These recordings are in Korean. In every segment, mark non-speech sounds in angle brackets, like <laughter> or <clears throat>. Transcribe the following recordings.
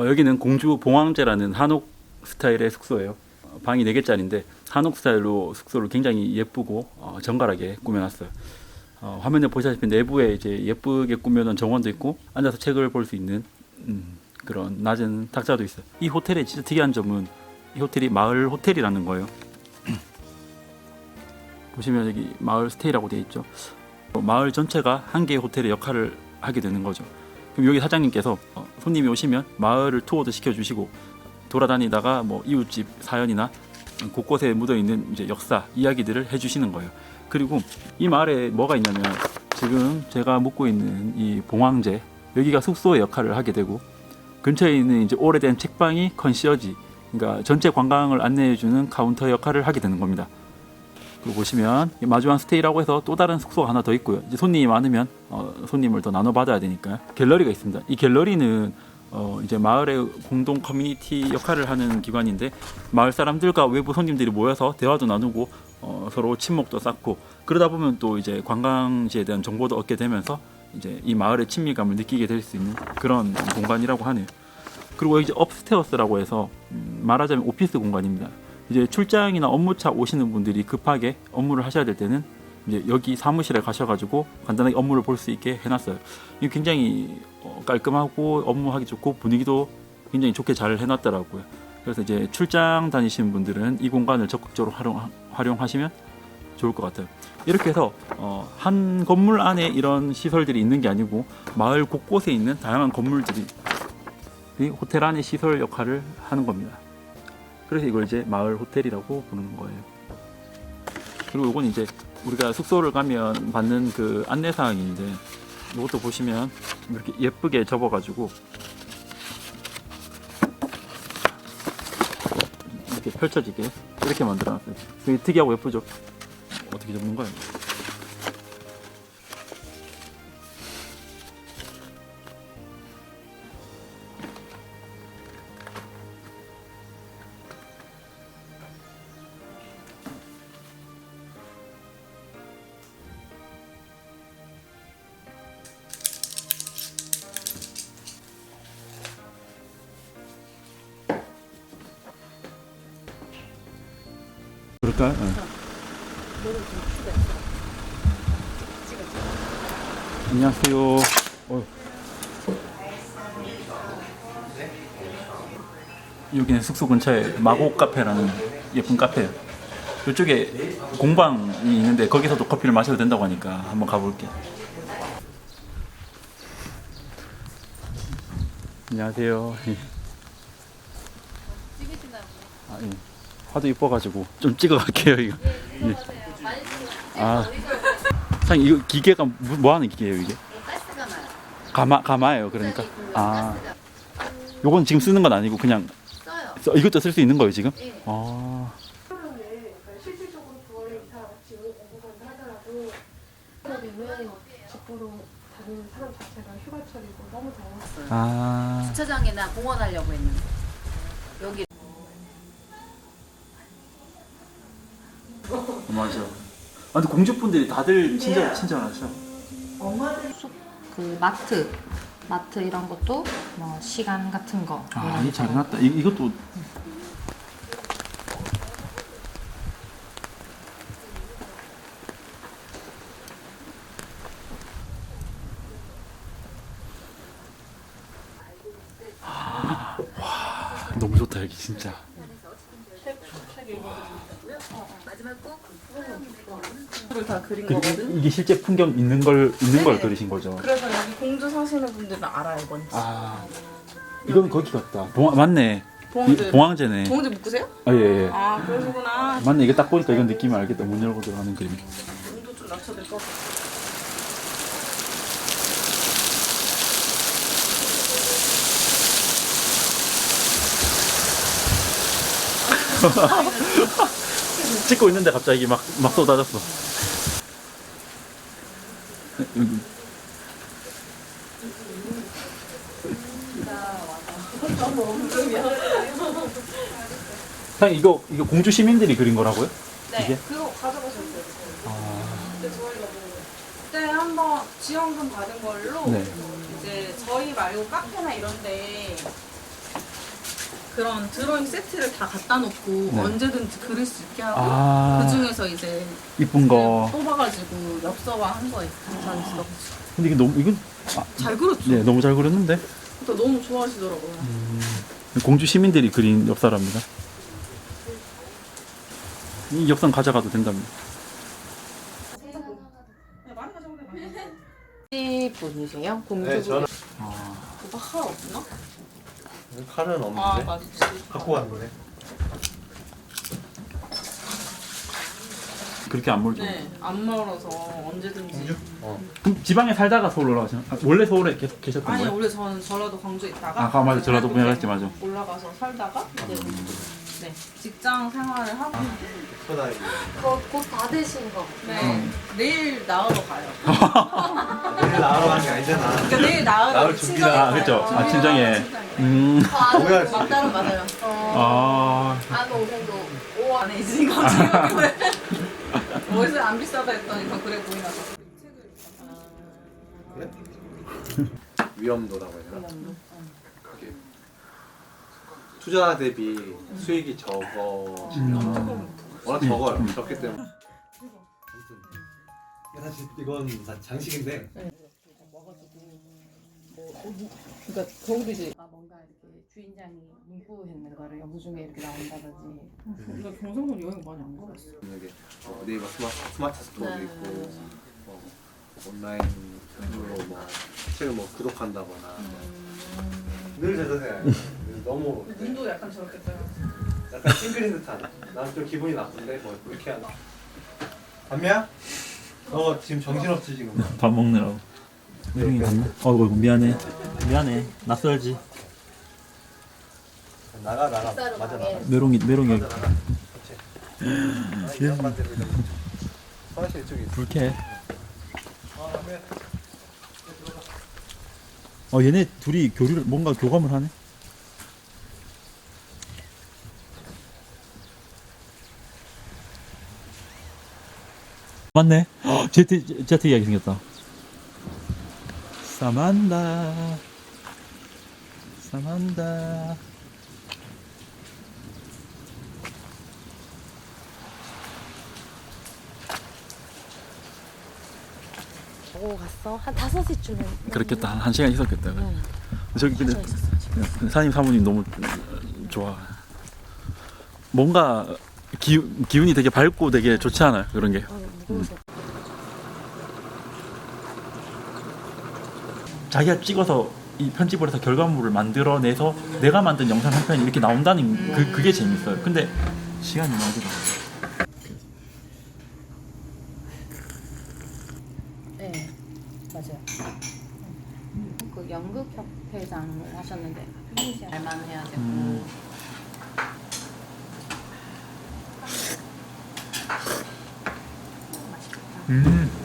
어, 여기는 공주 봉황제라는 한옥 스타일의 숙소예요. 어, 방이 4개짜리인데 한옥 스타일로 숙소를 굉장히 예쁘고 어, 정갈하게 꾸며놨어요. 어, 화면에 보시다시피 내부에 이제 예쁘게 꾸며놓은 정원도 있고 앉아서 책을 볼 수 있는 음, 그런 낮은 탁자도 있어요. 이 호텔의 진짜 특이한 점은 이 호텔이 마을 호텔이라는 거예요. <clears throat> 보시면 여기 마을 스테이라고 되어 있죠. 어, 마을 전체가 한 개의 호텔의 역할을 하게 되는 거죠. 그럼 여기 사장님께서 어, 손님이 오시면 마을을 투어도 시켜주시고 돌아다니다가 뭐 이웃집 사연이나 곳곳에 묻어 있는 이제 역사 이야기들을 해주시는 거예요. 그리고 이 마을에 뭐가 있냐면 지금 제가 묵고 있는 이 봉황제 여기가 숙소의 역할을 하게 되고 근처에 있는 이제 오래된 책방이 컨시어지 그러니까 전체 관광을 안내해주는 카운터 역할을 하게 되는 겁니다. 그리고 보시면 이 마주한 스테이라고 해서 또 다른 숙소가 하나 더 있고요. 이제 손님이 많으면 어, 손님을 더 나눠 받아야 되니까 갤러리가 있습니다. 이 갤러리는 어, 이제 마을의 공동 커뮤니티 역할을 하는 기관인데 마을 사람들과 외부 손님들이 모여서 대화도 나누고 어, 서로 친목도 쌓고 그러다 보면 또 이제 관광지에 대한 정보도 얻게 되면서 이제 이 마을의 친밀감을 느끼게 될 수 있는 그런 공간이라고 하네요. 그리고 이제 업스테어스라고 해서 음, 말하자면 오피스 공간입니다. 이제 출장이나 업무차 오시는 분들이 급하게 업무를 하셔야 될 때는 이제 여기 사무실에 가셔가지고 간단하게 업무를 볼 수 있게 해놨어요. 굉장히 어, 깔끔하고 업무하기 좋고 분위기도 굉장히 좋게 잘 해놨더라고요. 그래서 이제 출장 다니시는 분들은 이 공간을 적극적으로 활용, 활용하시면 좋을 것 같아요. 이렇게 해서 어, 한 건물 안에 이런 시설들이 있는 게 아니고 마을 곳곳에 있는 다양한 건물들이 이 호텔 안의 시설 역할을 하는 겁니다. 그래서 이걸 이제 마을 호텔이라고 부르는 거예요. 그리고 이건 이제 우리가 숙소를 가면 받는 그 안내 사항인데 이것도 보시면 이렇게 예쁘게 접어가지고 이렇게 펼쳐지게 이렇게 만들어놨어요. 되게 특이하고 예쁘죠? 어떻게 접는 거예요? 그럴까요? 네. 안녕하세요. 어. 여기는 숙소 근처에 마곡 카페라는 예쁜 카페예요. 이쪽에 공방이 있는데 거기서도 커피를 마셔도 된다고 하니까 한번 가볼게. 안녕하세요. 예. 아, 예. 화도 이뻐가지고 좀 찍어갈게요 이거. 예. 아, 사장님 이거 기계가 뭐, 뭐 하는 기계예요 이게? 가마 가마예요 그러니까. 아, 요건 지금 쓰는 건 아니고 그냥 써요. 써- 이것도 쓸 수 있는 거예요 지금? 예. 아, 그러면 실질적으로 9월에 이사 같이 오고간다 하더라도 그러면 집으로 다니는 사람 자체가 휴가철이고 너무 더웠어요. 아, 주차장에나 공원하려고 했는데 여기 맞아. 아, 근데 공주분들이 다들 친절 친절하죠. 그 마트 마트 이런 것도 뭐 시간 같은 거 아, 이런 이 거. 잘해놨다. 이, 이것도 아, 와, 너무 좋다 여기 진짜. 다 그린 이게 실제 풍경 있는 걸 있는 걸 네. 그리신 거죠. 그래서 여기 공주 사시는 분들은 알아요, 뭔지. 아, 이건 거기 같다. 봉 맞네. 봉황제. 이- 봉황제네. 봉황제 묶으세요? 아 예, 예. 아 그러시구나. 맞네. 이게 딱 보니까 이건 느낌이 알겠다. 문 열고 들어가는 그림. 온도 좀 낮춰야 될 것 같아. <laughs> 찍고 있는데 갑자기 막 막 쏟아졌어. 사장님 이거 이거 공주 시민들이 그린 거라고요? 네. 이게? 그거 가져가셨어요. 아, 근데 저희가 뭐 그때 한번 지원금 받은 걸로 네. 이제 저희 말고 카페나 이런데 그런 드로잉 세트를 다 갖다 놓고 네. 언제든지 그릴 수 있게 하고 아 그 중에서 이제 이쁜 거. 뽑아가지고 엽서화 한 거예요. 간단히 근데 이게 너무 이건 잘 그렸죠. 네 너무 잘 그렸는데 또 너무 좋아하시더라고요. 공주 시민들이 그린 엽사랍니다. 이 엽산 가져가도 된답니다. 네, 많이 가져오게 많이. 분이세요? 네, 저는 오빠 칼 없나? 칼은 없는데 아 맞지. 갖고 왔는데. 그렇게 안 멀죠. 네, 안 멀어서 언제든지. 어. 그럼 지방에 살다가 서울 올라가시나? 아, 원래 서울에 계속 계셨던 아니 거예요? 원래 저는 전라도 광주에 있다가 아, 맞아. 이제 전라도 분야가 있지, 맞아. 올라가서 살다가 이제 네 직장 생활을 하고 소다이. 곧다 되신 거. 네 내일 나으러 가요. 내일 나으러 가는 게 아니잖아. 그러니까 내일 나으러 나을 준비를 아, 가요. 그쵸. 아, 친정에. 친정에. 음. 뭐야? 맞다는 맞아요. 아. 아 동생도 5 안에 있으니까 지금. 월세 안 비싸다 했더니 더 그래 보이나 봐. <laughs> 위험도라고 해야 되나? 그게 투자 대비 수익이 적어. 워낙 적어요. 적기 때문에. 사실 이건 다 장식인데 그러니까 거기도 이제 아, 뭔가 이렇게 주인장이 문구했는 거를 연구 중에 이렇게 나온다든지 우리가 경상도 여행 많이 안 가봤어. 이게 어, 네이버 스마트, 스마트 스토어도 네. 있고 어, 온라인으로 뭐 책을 뭐 구독한다거나 늘 저러세요. 너무 네, 눈도 약간 저렇게 떠요. 약간 찡그린 듯한. 나는 좀 기분이 나쁜데 뭐 그렇게 하나. 담미야? 너 지금 정신없지 지금. 밥 먹느라고. 메롱이 갔나? 어이구, 미안해. 미안해. 낯설지. 나가 나가. 맞아. 나가. 메롱이, 메롱이 여기. 맞아 나가. 그렇지. 아, 이 양반들 이제 화장실 이쪽에 있어. 불쾌해. 아, 담미야. 어, 얘네 둘이 교류를, 뭔가 교감을 하네? 맞네. 헉, <gasps> 제트, 제트 이야기 생겼다. 사만다. 사만다. 보고 갔어? 한 5시쯤에. 그렇겠다. 한, 한 시간 있었겠다. 그래. 저기 근데 사장님 사모님 너무 좋아. 뭔가 기, 기운이 되게 밝고 되게 좋지 않아요? 그런 게. 자기가 찍어서 이 편집을 해서 결과물을 만들어내서 내가 만든 영상 한 편이 이렇게 나온다는 그, 그게 재밌어요. 근데 시간이 너무 들어. 네 맞아요 그 연극협회장을 하셨는데 잘만 해야 되고 음. 음.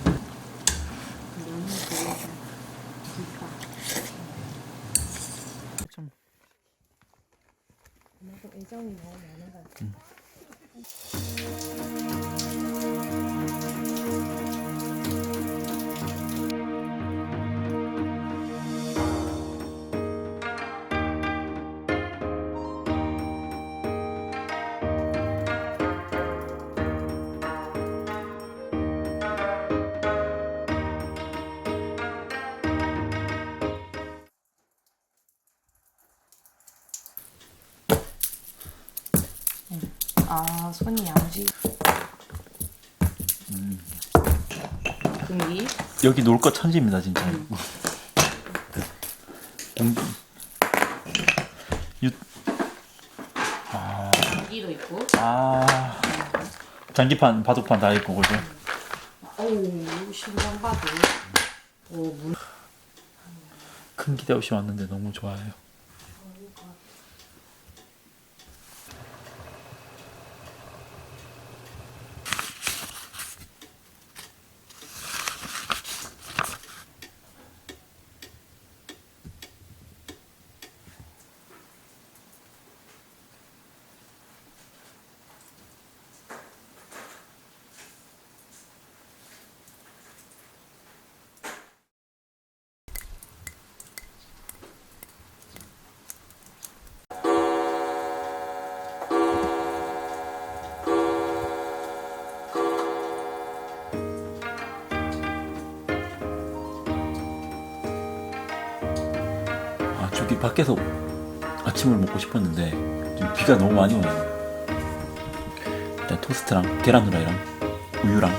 아, 손이 야무지. 등기 여기 놀 거 천지입니다 진짜. 공, 여기도 있고. 아 장기판 바둑판 다 있고 그죠? 어우 신경 봐도. 오 물. 큰 기대 없이 왔는데 너무 좋아요. 저기 밖에서 아침을 먹고 싶었는데 지금 비가 너무 많이 오네요. 일단 토스트랑 계란 후라이랑 우유랑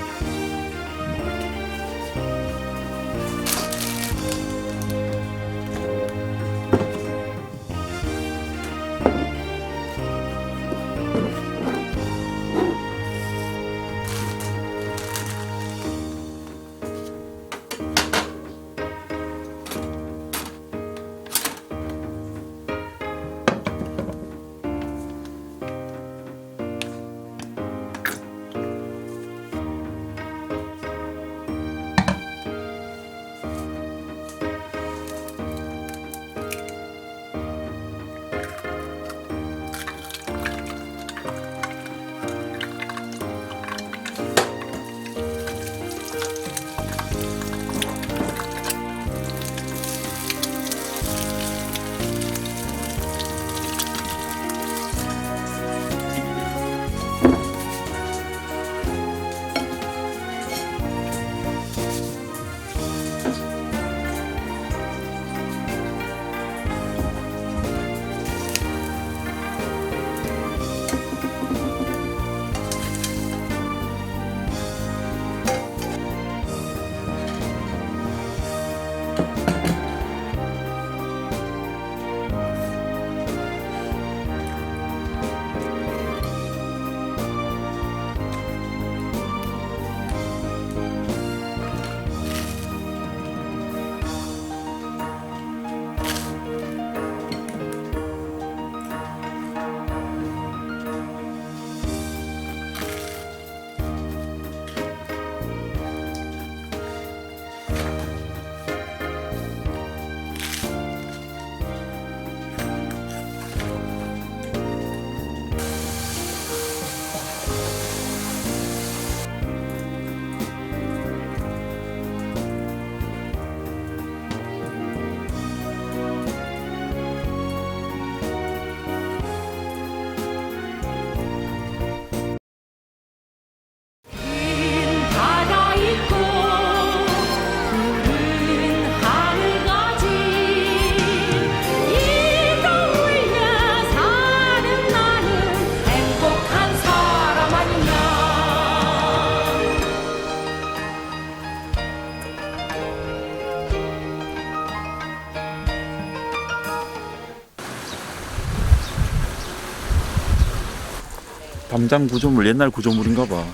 담장 구조물 옛날 구조물인가 봐.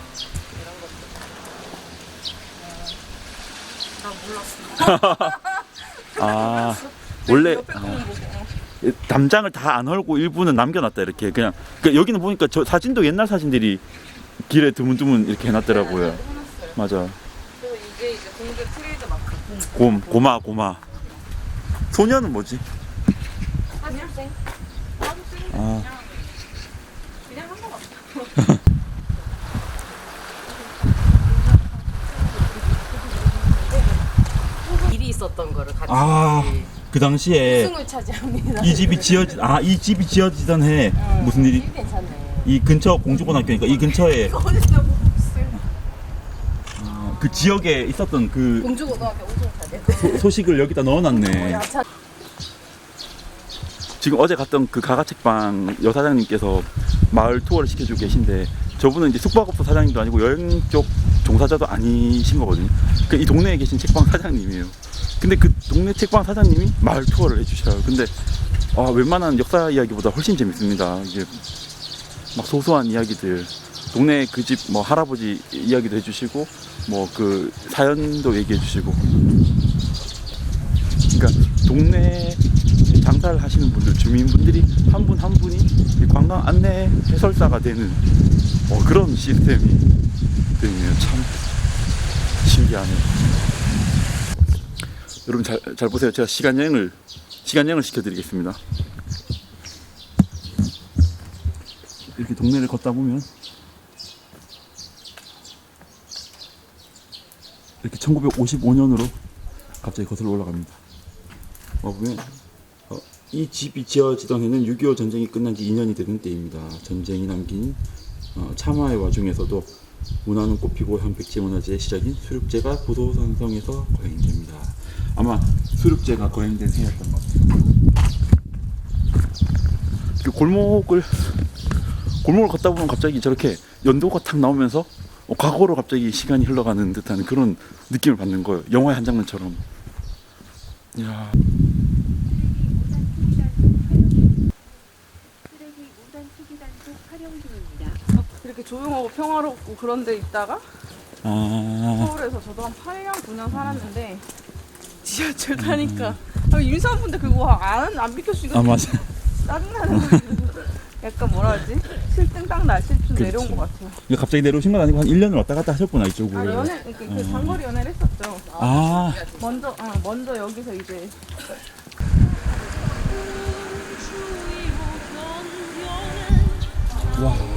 아 원래 아, 담장을 다 안 헐고 일부는 남겨놨다 이렇게 그냥 그러니까 여기는 보니까 저 사진도 옛날 사진들이 길에 드문드문 이렇게 해놨더라고요. 맞아. 그리고 이게 이제 공개 트레이드 마크. 곰 고마 고마. 소녀는 뭐지? 학생? 아거 같아. <laughs> 일이 있었던 거를 같이 아, 그 당시에 승을 차지합니다. 이 집이 지어지 아이 집이 지어지던 해 무슨 일이 괜찮네. 이 근처 공주고등학교니까 이 근처에? <laughs> 어, 그 지역에 있었던 그 공주고등학교. 소, 소식을 여기다 넣어놨네. 차 지금 어제 갔던 그 가가 책방 여사장님께서 마을 투어를 시켜주고 계신데 저분은 이제 숙박업소 사장님도 아니고 여행 쪽 종사자도 아니신 거거든요. 그이 동네에 계신 책방 사장님이에요. 근데 그 동네 책방 사장님이 마을 투어를 해주셔요. 근데 아, 웬만한 역사 이야기보다 훨씬 재밌습니다. 이게 막 소소한 이야기들, 동네 그 집 뭐 할아버지 이야기도 해주시고, 뭐 그 사연도 얘기해주시고. 그러니까 동네 장사를 하시는 분들, 주민분들이 한 분 한 분이 이 관광 안내 해설사가 되는 어, 그런 시스템이 되어 있네요. 참 신기하네요. 여러분 잘, 잘 보세요. 제가 시간 여행을 시간 여행을 시켜드리겠습니다. 이렇게 동네를 걷다 보면 이렇게 1955년으로 갑자기 거슬러 올라갑니다. 와 보면 어, 이 집이 지어지던 해는 6.25 전쟁이 끝난 지 2년이 되는 때입니다. 전쟁이 남긴 어, 참화의 와중에서도 문화는 꽃피고 현백제 문화제의 시작인 수륙제가 부도산성에서 거행됩니다. 아마 수륙제가 거행된 해였던 것 같아요. 그 골목을 골목을 걷다 보면 갑자기 저렇게 연도가 탁 나오면서 어, 과거로 갑자기 시간이 흘러가는 듯한 그런 느낌을 받는 거예요. 영화의 한 장면처럼. 야. 이렇게 조용하고 평화롭고 그런 데 있다가 아. 서울에서 저도 한 8년, 9년 살았는데 지하철 타니까 아, 임산부인데 그거 안, 안 비켜주니까 아 맞아. 짜증나는 거예요. 약간 뭐라 하지? 실증 딱날 실증 내려온 그렇죠. 것 같아요. 이거 갑자기 내려오신 건 아니고 한 1년을 왔다 갔다 하셨구나 이쪽을. 아, 연애, 그, 그 장거리 연애를 했었죠. 아. 먼저, 아, 먼저 여기서 이제 와.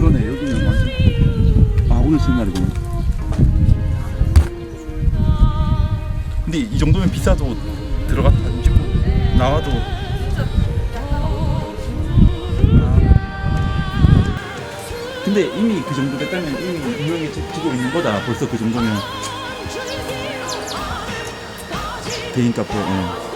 그러네 여기는 완전. 아 오늘 쉬는 날이구나. 근데 이 정도면 비싸도 들어갔다 찍고 나와도. 아. 근데 이미 그 정도 됐다면 이미 유명해지고 있는 거다. 벌써 그 정도면. 개인 카페. 예.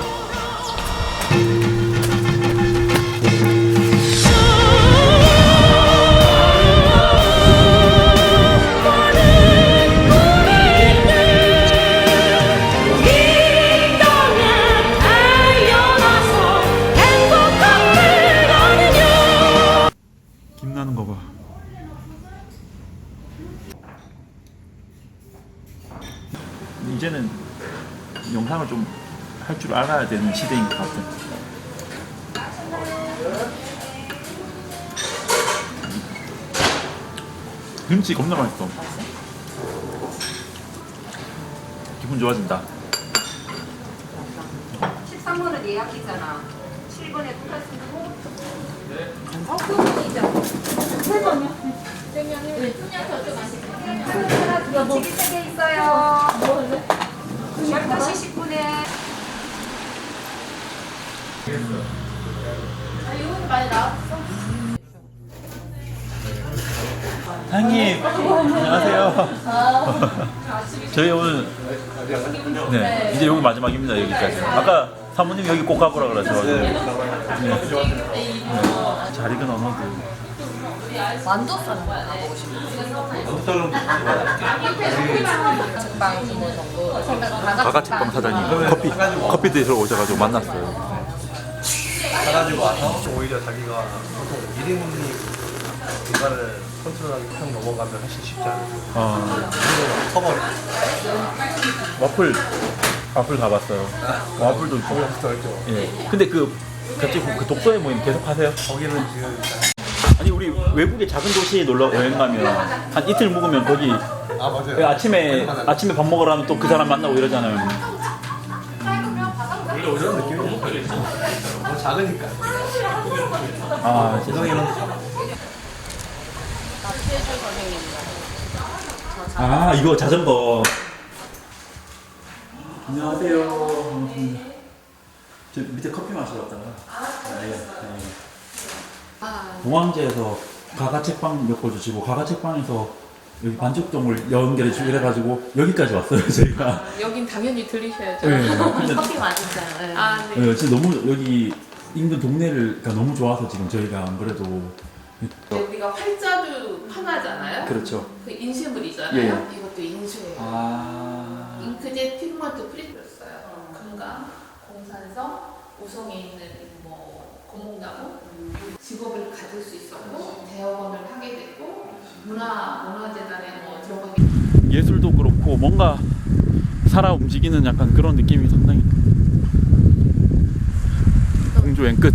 알아야 되는 시대인 것 같아. 김치 겁나 맛있어. 기분 좋아진다. 13번은 예약했잖아. 7번에 똑같이 쓰고. 어, 그분이죠. 8번이요? 땡년이요? 네. 저쪽 아시죠? 여보. 책에 있어요. 12시 10분에. 사장님 안녕하세요. 저희 오늘 네 이제 여기 마지막입니다 여기까지. 아까 사모님 여기 꼭 가보라 그러셔가지고 네. 네. 잘 익은 언어도 거야 가보고 싶어. 빵 주문 정도 생각 가가책방 사장님 커피 커피 드시러 오셔가지고 만났어요. 가가지고 와서 오히려 자기가 보통 1인 공간을 컨트롤하기 탁 넘어가면 훨씬 쉽지 않아요. 어, 그리고 커버를 와플 와플 가봤어요. 와플도 있고. 거기부터 했죠. 예. 근데 그 갑자기 그 독서의 모임 계속 하세요? 거기는 지금 아니 우리 외국의 작은 도시에 놀러 여행 가면 한 이틀 묵으면 거기 아 맞아요. 그 아침에 아침에 밥 먹으러 하면 또 그 사람 만나고 이러잖아요. 원래 이런 느낌이 너무 작으니까. 아. 지성이는 아 이거 자전거. 안녕하세요. 반갑습니다. 저 밑에 커피 마시러 왔다가. 네, 네. 공항제에서 가가책방 몇거 주시고 가가책방에서 여기 반죽동을 연결해 주고 이래가지고 여기까지 왔어요 <laughs> 저희가. 여긴 당연히 들리셔야죠. 네. 근데 <laughs> 커피 맛있잖아요. 아, 네. 네, 진짜 너무 여기 인근 동네를 가 너무 좋아서 지금 저희가 안 그래도 우리가 활자도 판하잖아요. 그렇죠. 그 인쇄물이잖아요. 예. 이것도 인쇄예요. 아. 잉크젯 피그먼트 프린트였어요. 금산성 우성에 있는 뭐 고목나무 직업을 가질 수 있었고 대학원을 하게 됐고 문화 문화재단에 뭐 들어가게 예술도 그렇고 뭔가 살아 움직이는 약간 그런 느낌이 상당히 공주 왼끝